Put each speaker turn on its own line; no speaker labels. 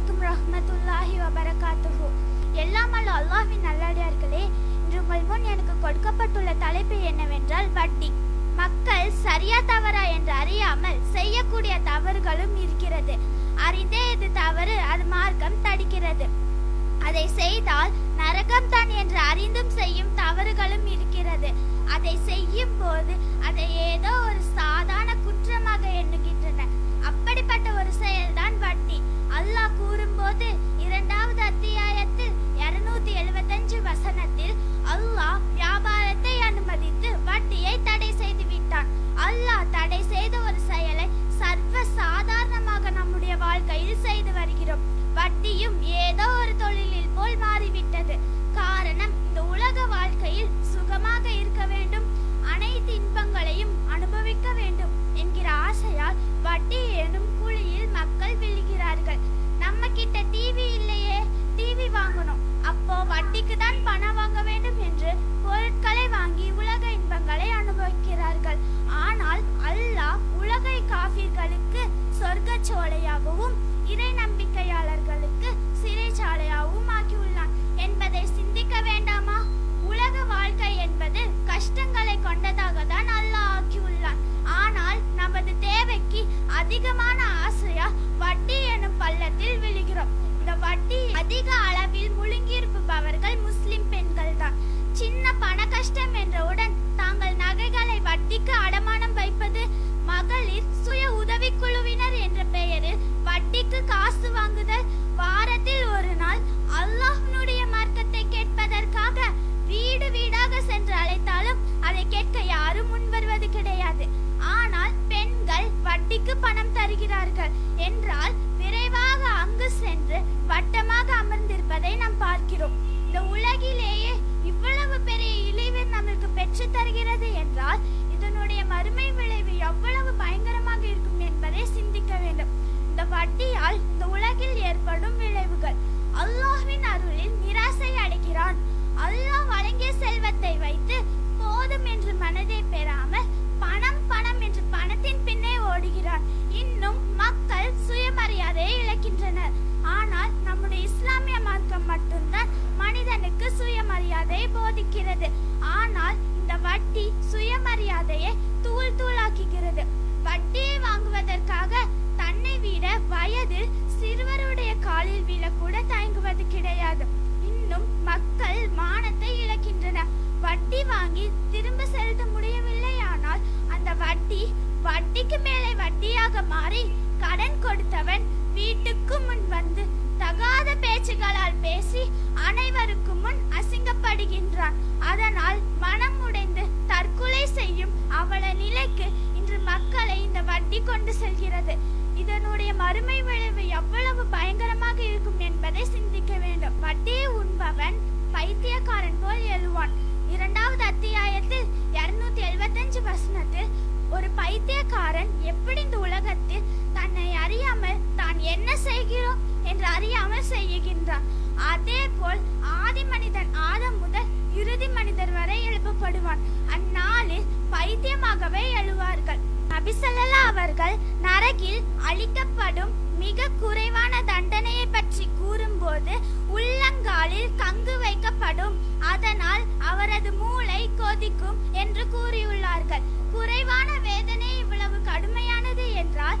அலைக்கும் ரஹ்மத்துல்லாஹி வபரகாத்துஹு. எல்லாம் அல்ல அல்லாஹ்வின் நல்லடியார்களே இன்று உங்கள் முன் எனக்கு கொடுக்கப்பட்டுள்ள தலைப்பு என்னவென்றால் வட்டி. மக்கள் சரியா தவறா என்று அறியாமல் செய்யக்கூடிய தவறுகளும் இருக்கிறது. அறிந்தே இது தவறு அது மார்க்கம் தடுக்கிறது. அதை செய்தால் நரகம் தான் என்று அறிந்தும் செய்யும் தவறுகளும் இருக்கிறது. அதை செய்யும் போது அதை செய்து வருகிறோம். வட்டியும் ஏதோ ஒரு தொழிலில் போல் மாறிவிட்டது. இறை நம்பிக்கையாளர்களுக்கு சிறைச்சாலையாகவும் ஆக்கியுள்ளான். என்பதை சிந்திக்க வேண்டாமா? உலக வாழ்க்கை என்பது கஷ்டங்களை கொண்டதாக தான் அல்லாஹ் ஆக்கியுள்ளான். ஆனால் நமது தேவைக்கு அதிகமான ஆசையா வட்டி எனும் பள்ளத்தில் விழுகிறோம். இந்த வட்டி அதிக அளவில் முழுங்கியிருப்பவர்கள் முஸ்லிம் பெண்கள் தான் சின்ன பண கஷ்டம் என்றவுடன் தாங்கள் நகைகளை வட்டிக்கு அடமானம் வைப்பது மகளிர் சுய உதவிக்குழு வட்டிக்கு காசு வாங்குதல். வாரத்தில் ஒரு நாள் அல்லாஹ்னுடைய மார்க்கத்தை கேட்பதற்காக வீடு வீடாக சென்று அழைத்தாலும் அதை கேட்க யாரும் முன்வருவது கிடையாது. ஆனால் பெண்கள் வட்டிக்கு பணம் தருகிறார்கள். என்றால் விரைவாக அங்கு சென்று வட்டமாக அமர்ந்திருப்பதை நாம் பார்க்கிறோம். இந்த உலகிலேயே இவ்வளவு பெரிய இழிவு நமக்கு பெற்று தருகிறது என்றால் இதனுடைய மறுமை விளைவு எவ்வளவு பயங்கர இருக்கும் என்பதை சிந்திக்க வேண்டும் இந்த வட்டியால் இந்த உலகில் ஏற்படும் விளைவுகள். அல்லாஹ்வின் அருளில் நிராசை அடைகிறான். அல்லாஹ் வழங்கிய செல்வத்தை வைத்து போதும் என்று மனதை பெறாமல் பணம் பணம் என்று பணத்தின் பின்னே ஓடுகிறான். இன்னும் மக்கள் சுயமரியாதையை இழக்கின்றனர். ஆனால் நம்முடைய இஸ்லாமிய மார்க்கம் மட்டும்தான் மனிதனுக்கு சுயமரியாதையை போதிக்கிறது. ஆனால் இந்த வட்டி சுயமரியாதையை தூள் தூளாக்குகிறது. வட்டியை வாங்குவதற்காக தன்னை விட வயது மக்கள் மானத்தை இழக்கின்றனர் வட்டி வாங்கி திரும்ப செலுத்த முடியவில்லை. ஆனால் அந்த வட்டி வட்டிக்கு மேலே வட்டியாக மாறி கடன் கொடுத்தவன் வீட்டுக்கு முன் வந்து தகாத பேச்சுகளால் பேசி அனைவருக்கு முன் அசிங்கப்படுகின்றான். அதனால் மனம் உடைந்து தற்கொலை செய்யும் அவல நிலைக்கு இன்று மக்களை இந்த வட்டி கொண்டு செல்கிறது. இதனுடைய மறுமை விளைவு எவ்வளவு பயங்கரமாக இருக்கும் என்பதை சிந்திக்க வட்டியை உண்பவன் பைத்தியக்காரன் போல் எழுவான். இரண்டாவது அத்தியாயத்தில் இருநூத்தி எழுபத்தஞ்சு வசனத்தில் ஒரு பைத்தியக்காரன் எப்படி இந்த உலகத்தில் தன்னை அறியாமல் தான் என்ன செய்கிறோம் என்று அறியாமல் செய்கின்றான். அதே போல் ஆதி மனிதன் ஆதம் முதல் இறுதி மனிதர் வரை எழுப்பப்படுவான். அந்நாளில் பைத்தியமாகவே எழுவார்கள். நபிசல்லா அவர்கள் அளிக்கப்படும் மிக குறைவான தண்டனையை பற்றி கூறும்போது உள்ளங்காலில் கங்கு வைக்கப்படும். அதனால் அவரது மூளை கொதிக்கும் என்று கூறியுள்ளார்கள். குறைவான வேதனை இவ்வளவு கடுமையானது என்றால்